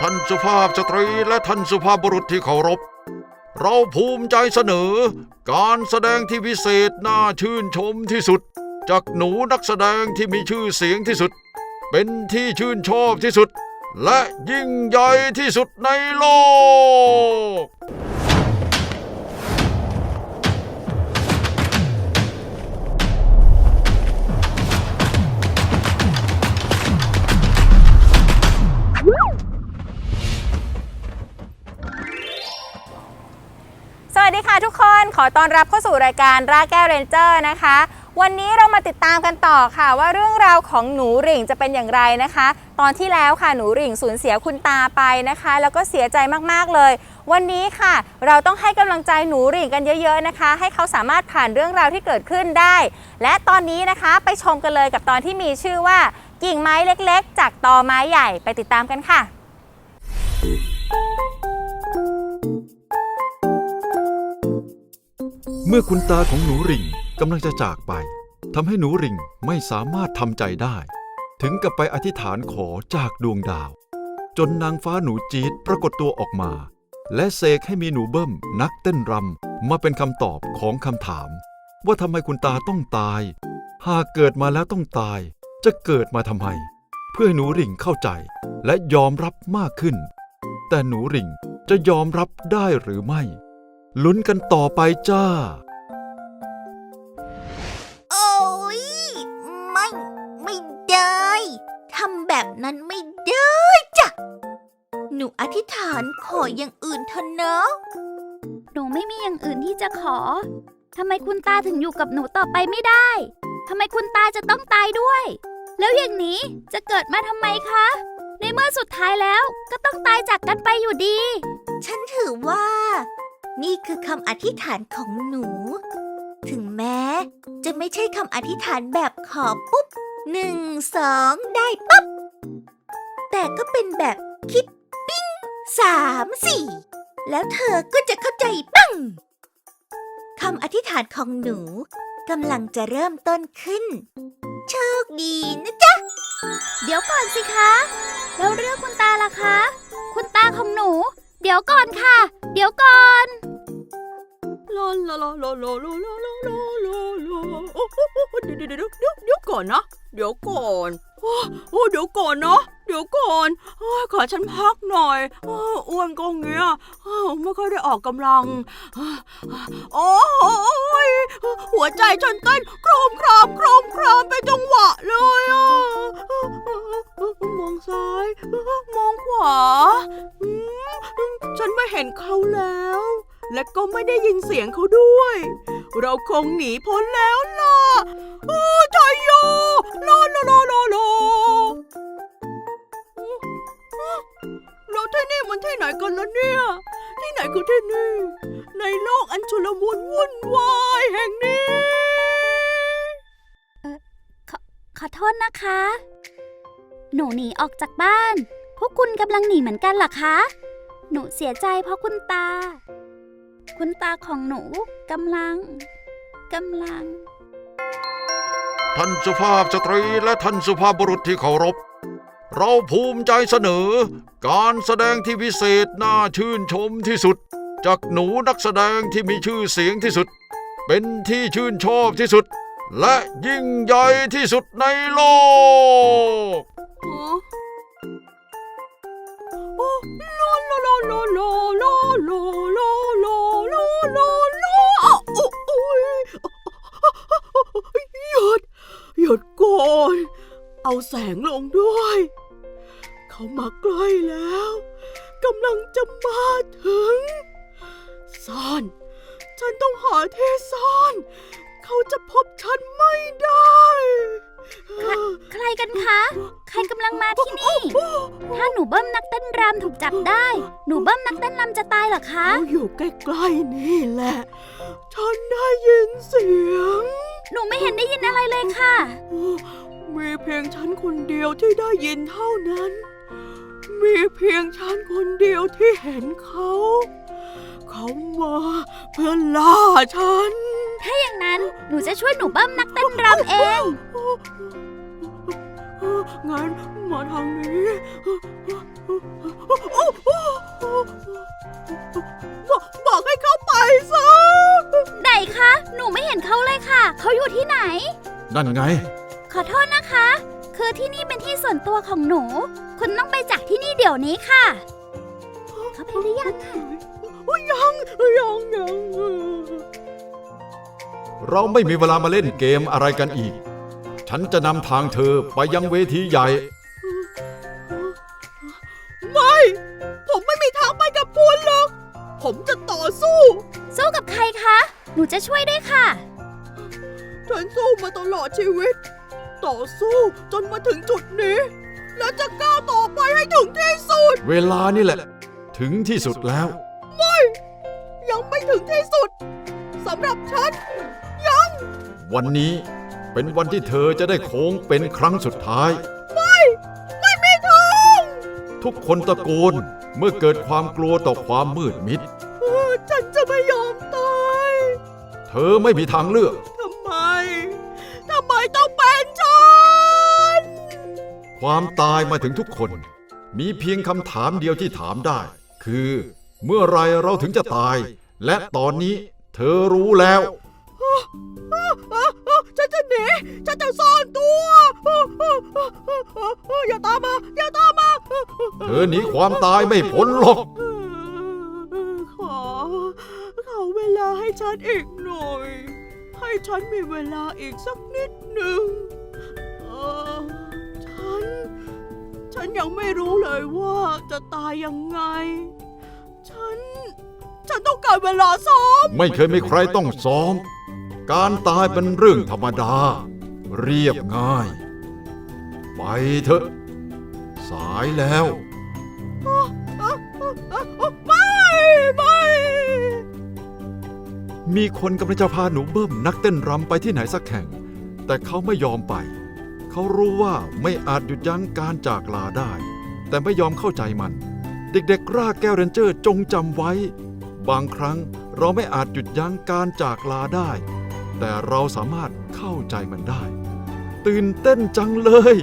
ท่านสุภาพสตรีและท่านสุภาพบุรุษที่เคารพ เราภูมิใจเสนอ การแสดงที่พิเศษน่าชื่นชมที่สุด จากหนูนักแสดงที่มีชื่อเสียงที่สุด เป็นที่ชื่นชอบที่สุด และยิ่งใหญ่ที่สุดในโลก อต้อนรับเข้าสู่รายการราแก้วเรนเจอร์นะคะ วันนี้เรามาติดตามกันต่อค่ะ ว่าเรื่องราวของหนูหริ่งจะเป็นอย่างไรนะคะ ตอนที่แล้วค่ะหนูหริ่งสูญเสียคุณตาไปนะคะ แล้วก็เสียใจมากๆเลย วันนี้ค่ะ เราต้องให้กำลังใจหนูหริ่งกันเยอะ ๆนะคะ ให้เขาสามารถผ่านเรื่องราวที่เกิดขึ้นได้ และตอนนี้นะคะไปชมกันเลยกับตอนที่มีชื่อว่า กิ่งไม้เล็ก ๆ จากตอไม้ใหญ่ไปติดตามกันค่ะ เมื่อคุณตาของหนูริ่งกำลังจะจากไปทำให้หนูริ่งไม่สามารถทำใจได้ ถึงกับไปอธิษฐานขอจากดวงดาว จนนางฟ้าหนูจี๊ดปรากฏตัวออกมา และเสกให้มีหนูเบิ้มนักเต้นรำมาเป็นคำตอบของคำถาม ว่าทำไมคุณตาต้องตาย หากเกิดมาแล้วต้องตาย จะเกิดมาทำไม เพื่อให้หนูริ่งเข้าใจและยอมรับมากขึ้น แต่หนูริ่งจะยอมรับได้หรือไม่ ลุ้นกันต่อไปจ้า โอ้ยไม่ ไม่ได้ทำแบบนั้นไม่ได้จ้ะ หนูอธิษฐานขออย่างอื่นเถอะนะ หนูไม่มีอย่างอื่นที่จะขอ ทำไมคุณตาถึงอยู่กับหนูต่อไปไม่ได้ ทำไมคุณตาจะต้องตายด้วย แล้วอย่างนี้จะเกิดมาทำไมคะ ในเมื่อสุดท้ายแล้วก็ต้องตายจากกันไปอยู่ดี ฉันถือว่า นี่คือคำอธิษฐานของหนู ถึงแม้ จะไม่ใช่คำอธิษฐานแบบขอปุ๊บหนึ่งสองได้ปั๊บ แต่ก็เป็นแบบคิดปิ้งสามสี่แล้วเธอก็จะเข้าใจปังคำอธิษฐานของหนูกำลังจะเริ่มต้นขึ้น โชคดีนะจ๊ะ เดี๋ยวก่อนสิคะ แล้วเรื่องคุณตาล่ะคะ คุณตาของหนู เดี๋ยวก่อนค่ะ เดี๋ยวก่อน ลาลาลาลาลาลาลาลาลาลาลาโอ้โหเดี๋ยวเดี๋ยวเดี๋ยวเดี๋ยวก่อนนะ เดี๋ยวก่อนโอ้โอ้เดี๋ยวก่อนนะเดี๋ยวก่อนอขอฉันพักหน่อยอ้อวนก็เงี้ยไม่ค่อยได้ออกกำลัง โอ้ยหัวใจฉันเต้นโครมครามโคร ก็ไม่ได้ยินเสียงเขาด้วย เราคงหนีพ้นแล้วล่ะ โอ้ชัยโยลาลาลาลาลาเราที่นี่มันที่ไหนกันล่ะเนี่ย ที่ไหนคือที่นี่ ในโลกอันชุลมุนวุ่นวายแห่งนี้ขอโทษนะคะ หนูหนีออกจากบ้าน พวกคุณกำลังหนีเหมือนกันเหรอคะ หนูเสียใจเพราะคุณตา คุณตาของหนูกำลังกำลัง ท่านสุภาพสตรีและท่านสุภาพบุรุษที่เคารพ เราภูมิใจเสนอ การแสดงที่พิเศษน่าชื่นชมที่สุด จากหนูนักแสดงที่มีชื่อเสียงที่สุด เป็นที่ชื่นชอบที่สุด และยิ่งใหญ่ที่สุดในโลกฮะโอ้ลาลาลาลาลาลาลาลาลาลาลาลาอะโอ้โอ้ยหยุดหยุดก่อนเอาแสงลงด้วย เขามาใกล้แล้วกำลังจะมาถึง ซ่อน ฉันต้องหาที่ซ่อน เขาจะพบฉันไม่ได้ ใครกันคะ ใครกำลังมาที่นี่ ถ้าหนูเบิ้มนักเต้นรำถูกจับได้ หนูเบิ้มนักเต้นรำจะตายเหรอคะเขาอยู่ใกล้ๆนี่แหละ ฉันได้ยินเสียง หนูไม่เห็นได้ยินอะไรเลยค่ะ มีเพียงฉันคนเดียวที่ได้ยินเท่านั้น มีเพียงฉันคนเดียวที่เห็นเขา เขามาเพื่อล่าฉัน ถ้าอย่างนั้นหนูจะช่วยหนูเบิ้มนักเต้นรำเองเฮ้งั้นมาทางนี้ บอกบอกให้เขาไปซะ ไหนคะ หนูไม่เห็นเขาเลยค่ะ เขาอยู่ที่ไหน นั่นไง ขอโทษนะคะ คือที่นี่เป็นที่ส่วนตัวของหนู คุณต้องไปจากที่นี่เดี๋ยวนี้ค่ะ เราไม่มีเวลามาเล่นเกมอะไรกันอีก ฉันจะนำทางเธอไปยังเวทีใหญ่ ไม่ ผมไม่มีทางไปกับคุณหรอก ผมจะต่อสู้ สู้กับใครคะ หนูจะช่วยด้วยค่ะ ฉันสู้มาตลอดชีวิต ต่อสู้จนมาถึงจุดนี้ และจะก้าวต่อไปให้ถึงที่สุด เวลานี่แหละ ถึงที่สุดแล้วยังไม่ถึงที่สุดสำหรับฉัน วันนี้เป็นวันที่เธอจะได้โค้งเป็นครั้งสุดท้าย ไม่มีทางทุกคนตะโกนเมื่อเกิดความกลัวต่อความมืดมิดเออฉันจะไม่ยอมตาย เธอไม่มีทางเลือกทำไมทำไมต้องเป็นฉัน ความตายมาถึงทุกคน มีเพียงคำถามเดียวที่ถามได้ คือ เมื่อไรเราถึงจะตาย และตอนนี้เธอรู้แล้ว ฉันจะหนี ฉันจะซ่อนตัว อย่าตามมา อย่าตามมา เธอหนีความตายไม่พ้นหรอก ขอ ขอเวลาให้ฉันอีกหน่อย ให้ฉันมีเวลาอีกสักนิดหนึ่งฉัน ฉันยังไม่รู้เลยว่าจะตายยังไง ฉัน ฉันต้องการเวลาซ้อม ไม่เคยมีใครต้องซ้อม การตายเป็นเรื่องธรรมดา เรียบง่าย ไปเถอะ สายแล้ว ไม่ไม่มีคนกำลังจะพาหนูเบิ้มนักเต้นรำไปที่ไหนสักแห่ง แต่เขาไม่ยอมไป เขารู้ว่าไม่อาจหยุดยั้งการจากลาได้ แต่ไม่ยอมเข้าใจมัน เด็กๆรากแก้วเรนเจอร์จงจำไว้ บางครั้งเราไม่อาจหยุดยั้งการจากลาได้ แต่เราสามารถเข้าใจมันได้ ตื่นเต้นจังเลย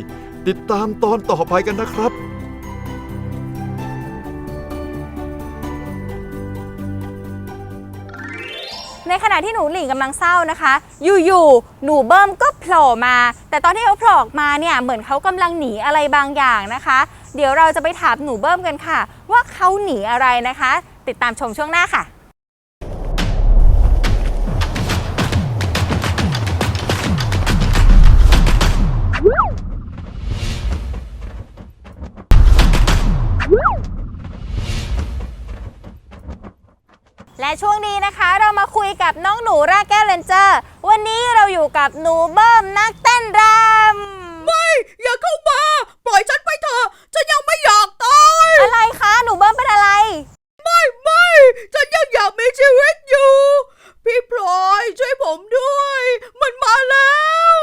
ติดตามตอนต่อไปกันนะครับในขณะที่หนูหลิงกำลังเศร้านะคะ อยู่ๆ หนูเบิ้มก็โผล่มา แต่ตอนที่เขาโผล่ออกมาเนี่ย เหมือนเขากำลังหนีอะไรบางอย่างนะคะ เดี๋ยวเราจะไปถามหนูเบิ้มกันค่ะ ว่าเขาหนีอะไรนะคะ ติดตามชมช่วงหน้าค่ะ และช่วงนี้นะคะเรามาคุยกับน้องหนูรากแก้วเลนเจอร์ วันนี้เราอยู่กับหนูเบิ้มนักเต้นรำไม่ อย่าเข้ามา ปล่อยฉันไปเถอะ ฉันยังไม่อยากตาย อะไรคะ หนูเบิ้มเป็นอะไร ไม่ไม่ ฉันยังอยากมีชีวิตอยู่ พี่พลอยช่วยผมด้วย มันมาแล้ว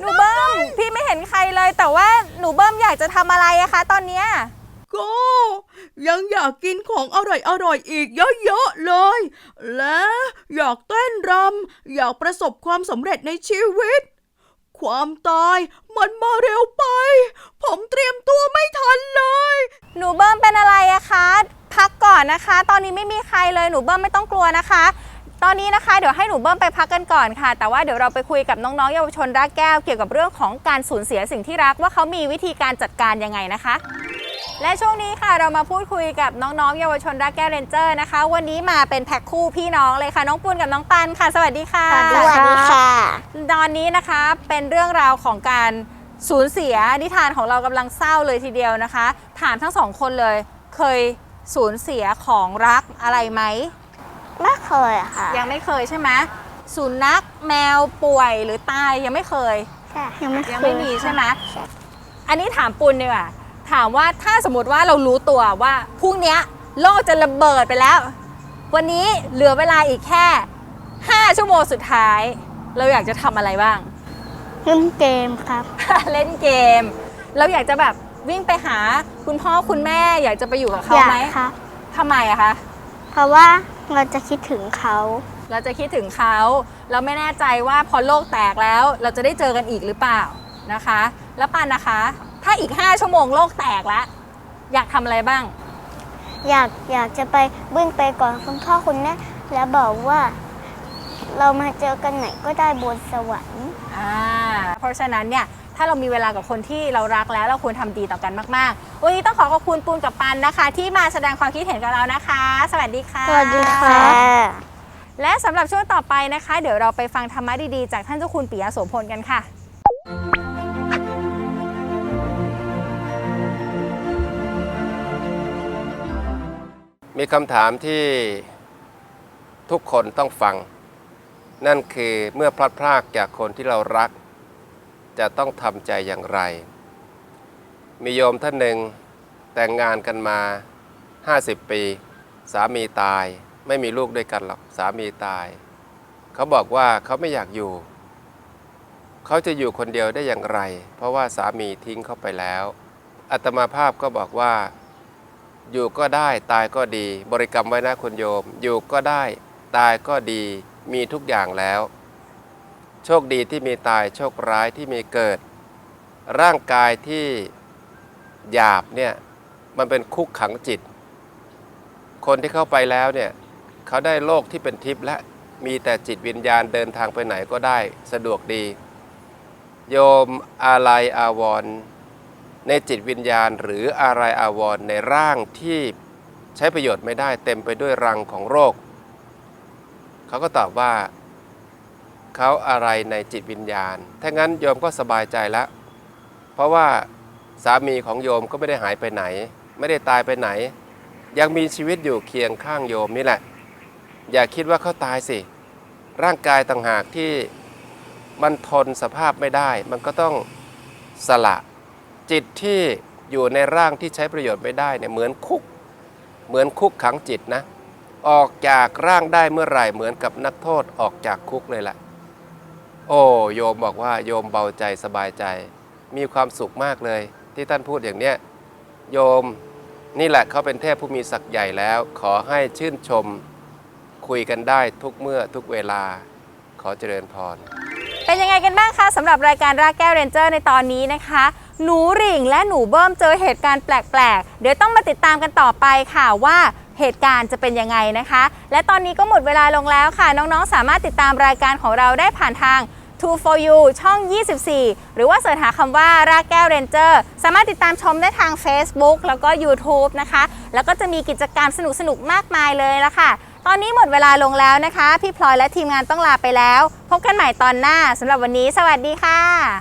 หนูเบิ้มพี่ไม่เห็นใครเลย แต่ว่าหนูเบิ้มอยากจะทำอะไรอะคะ ตอนเนี้ย ก็ ยังอยากกินของอร่อยอร่อยๆอีกเยอะๆเลย และอยากเต้นรำอยากประสบความสำเร็จในชีวิต ความตายมันมาเร็วไป ผมเตรียมตัวไม่ทันเลย หนูเบิ้มเป็นอะไรอะคะ พักก่อนนะคะ ตอนนี้ไม่มีใครเลยหนูเบิ้มไม่ต้องกลัวนะคะ ตอนนี้นะคะเดี๋ยวให้หนูเบิ้มไปพักกันก่อนค่ะ แต่ว่าเดี๋ยวเราไปคุยกับน้องๆเยาวชนรากแก้วเกี่ยวกับเรื่องของการสูญเสียสิ่งที่รักว่าเขามีวิธีการจัดการยังไงนะคะ และช่วงนี้ค่ะเรามาพูดคุยกับน้องๆ เยาวชนรากแก้วเรนเจอร์นะคะ วันนี้มาเป็นแพ็คคู่พี่น้องเลยค่ะ น้องปุณกับน้องปันค่ะ สวัสดีค่ะ สวัสดีค่ะ ตอนนี้นะคะเป็นเรื่องราวของการสูญเสียนิทานของเรากำลังเศร้าเลยทีเดียวนะคะ ถามทั้งสองคนเลยเคยสูญเสียของรักอะไรไหมไม่เคยอะค่ะ ยังไม่เคยใช่ไหมสุนัขแมวป่วยหรือตายยังไม่เคยใช่ยังไม่เคยยังไม่มีใช่ไหมใช่อันนี้ถามปุณดีกว่า ถามว่าถ้าสมมติว่าเรารู้ตัวว่าพรุ่งเนี้ยโลกจะระเบิดไปแล้ว วันนี้เหลือเวลาอีกแค่ 5 ชั่วโมงสุดท้าย เราอยากจะทำอะไรบ้าง เล่นเกมครับ เล่นเกม เราอยากจะแบบวิ่งไปหาคุณพ่อคุณแม่อยากจะไปอยู่กับเขาอยากไหมครับทำไมอะคะ เพราะว่าเราจะคิดถึงเขา เราจะคิดถึงเขา เราไม่แน่ใจว่าพอโลกแตกแล้ว เราจะได้เจอกันอีกหรือเปล่านะคะ แล้วปันนะคะ ถ้าอีก 5 ชั่วโมงโลกแตกแล้ว อยากทำอะไรบ้าง อยากอยากจะไปบึ้งไปก่อนคุณพ่อคุณแม่แล้วบอกว่า เรามาเจอกันไหนก็ได้บนสวรรค์ อ่าเพราะฉะนั้นเนี่ย ถ้าเรามีเวลากับคนที่เรารักแล้วเราควรทำดีต่อกันมากๆ วันนี้ต้องขอขอบคุณปูนกับปันนะคะ ที่มาแสดงความคิดเห็นกับเรานะคะ สวัสดีค่ะสวัสดีค่ะและสำหรับช่วงต่อไปนะคะ เดี๋ยวเราไปฟังธรรมะดีๆ จากท่านเจ้าคุณปิยะโสพลกันค่ะ มีคำถามที่ทุกคนต้องฟัง นั่นคือเมื่อพลัดพรากจากคนที่เรารัก จะต้องทำใจอย่างไร มีโยมท่านหนึ่งแต่งงานกันมา 50 ปี สามีตายไม่มีลูกด้วยกันหรอกสามีตาย เขาบอกว่าเขาไม่อยากอยู่ เขาจะอยู่คนเดียวได้อย่างไร เพราะว่าสามีทิ้งเขาไปแล้วอัตมาภาพก็บอกว่า อยู่ก็ได้ตายก็ดี บริกรรมไว้นะคุณโยม อยู่ก็ได้ ตายก็ดี มีทุกอย่างแล้ว โชคดีที่มีตายโชคร้ายที่มีเกิด ร่างกายที่หยาบเนี่ยมันเป็นคุกขังจิต คนที่เข้าไปแล้วเนี่ยเขาได้โลกที่เป็นทิพย์และมีแต่จิตวิญญาณเดินทางไปไหนก็ได้สะดวกดี โยมอาลัยอาวรณ์ ในจิตวิญญาณหรืออะไรอาวรณ์ในร่างที่ใช้ประโยชน์ไม่ได้เต็มไปด้วยรังของโรค เขาก็ตอบว่าเขาอะไรในจิตวิญญาณ ถ้างั้นโยมก็สบายใจแล้ว เพราะว่าสามีของโยมก็ไม่ได้หายไปไหน ไม่ได้ตายไปไหน ยังมีชีวิตอยู่เคียงข้างโยมนี่แหละ อย่าคิดว่าเขาตายสิ ร่างกายต่างหากที่มันทนสภาพไม่ได้ มันก็ต้องสละ จิตที่อยู่ในร่างที่ใช้ประโยชน์ไม่ได้เนี่ยเหมือนคุก เหมือนคุกขังจิตนะ ออกจากร่างได้เมื่อไหร่เหมือนกับนักโทษออกจากคุกเลยแหละโอ้โยมบอกว่าโยมเบาใจสบายใจ มีความสุขมากเลย ที่ท่านพูดอย่างเนี้ยโยมนี่แหละเขาเป็นเทพผู้มีศักย์ใหญ่แล้ว ขอให้ชื่นชม คุยกันได้ทุกเมื่อทุกเวลา ขอเจริญพร เป็นยังไงกันบ้างคะสำหรับรายการรากแก้วเรนเจอร์ในตอนนี้นะคะ หนูหริ่งและหนูเบิ้มเจอเหตุการณ์แปลกๆ เดี๋ยวต้องมาติดตามกันต่อไปค่ะว่าเหตุการณ์จะเป็นยังไงนะคะ และตอนนี้ก็หมดเวลาลงแล้วค่ะ น้องๆ สามารถติดตามรายการของเราได้ผ่านทาง t o for You ช่อง 24 หรือว่าเสิร์ชหาคำว่ารากแก้วเรนเจอร์สามารถติดตามชมได้ทาง Facebook แล้วก็ YouTube นะคะ แล้วก็จะมีกิจกรรมสนุกๆ มากมายเลยละค่ะ ตอนนี้หมดเวลาลงแล้วนะคะ พี่พลอยและทีมงานต้องลาไปแล้ว พบกันใหม่ตอนหน้าสำหรับวันนี้ สวัสดีค่ะ